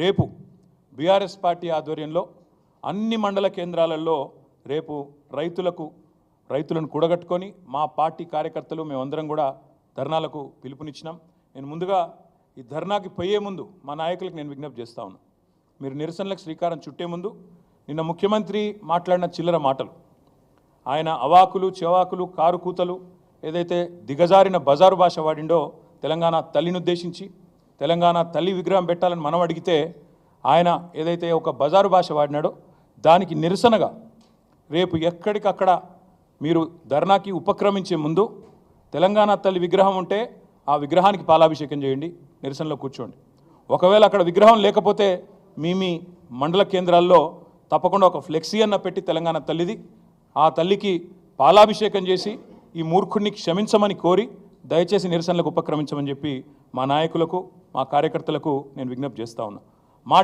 రేపు BRS party ఆధ్వర్యంలో అన్ని మండల కేంద్రాలలో రేపు రైతులకు రైతులను కూడగట్టుకొని మా పార్టీ కార్యకర్తలు మేమందరం కూడా ధర్నాలకు పిలుపునిచ్చినాం. నేను ముందుగా ఈ ధర్నాకి పోయే ముందు మా నాయకులకు నేను విజ్ఞప్తి చేస్తా ఉన్నా. మీరు నిరసనలకు శ్రీకారం చుట్టే ముందు నిన్న ముఖ్యమంత్రి మాట్లాడిన చిల్లర మాటలు. ఆయన అవాకులు చెవాకులు కారు కూతలు ఏదైతే దిగజారిన బజారు భాష వాడిండో తెలంగాణ తల్లిని ఉద్దేశించి తెలంగాణ తల్లి విగ్రహం పెట్టాలని మనం అడిగితే ఆయన ఏదైతే ఒక బజారు భాష వాడినాడో దానికి నిరసనగా రేపు ఎక్కడికక్కడ మీరు ధర్నాకి ఉపక్రమించే ముందు తెలంగాణ తల్లి విగ్రహం ఉంటే ఆ విగ్రహానికి పాలాభిషేకం చేయండి నిరసనలో కూర్చోండి. ఒకవేళ అక్కడ విగ్రహం లేకపోతే మీ మీ మండల కేంద్రాల్లో తప్పకుండా ఒక ఫ్లెక్సీ అన్న పెట్టి తెలంగాణ తల్లిది ఆ తల్లికి పాలాభిషేకం చేసి ఈ మూర్ఖుడిని క్షమించమని కోరి దయచేసి నిరసనలకు ఉపక్రమించమని చెప్పి మా నాయకులకు మా కార్యకర్తలకు నేను విజ్ఞప్తి చేస్తా ఉన్నా. మా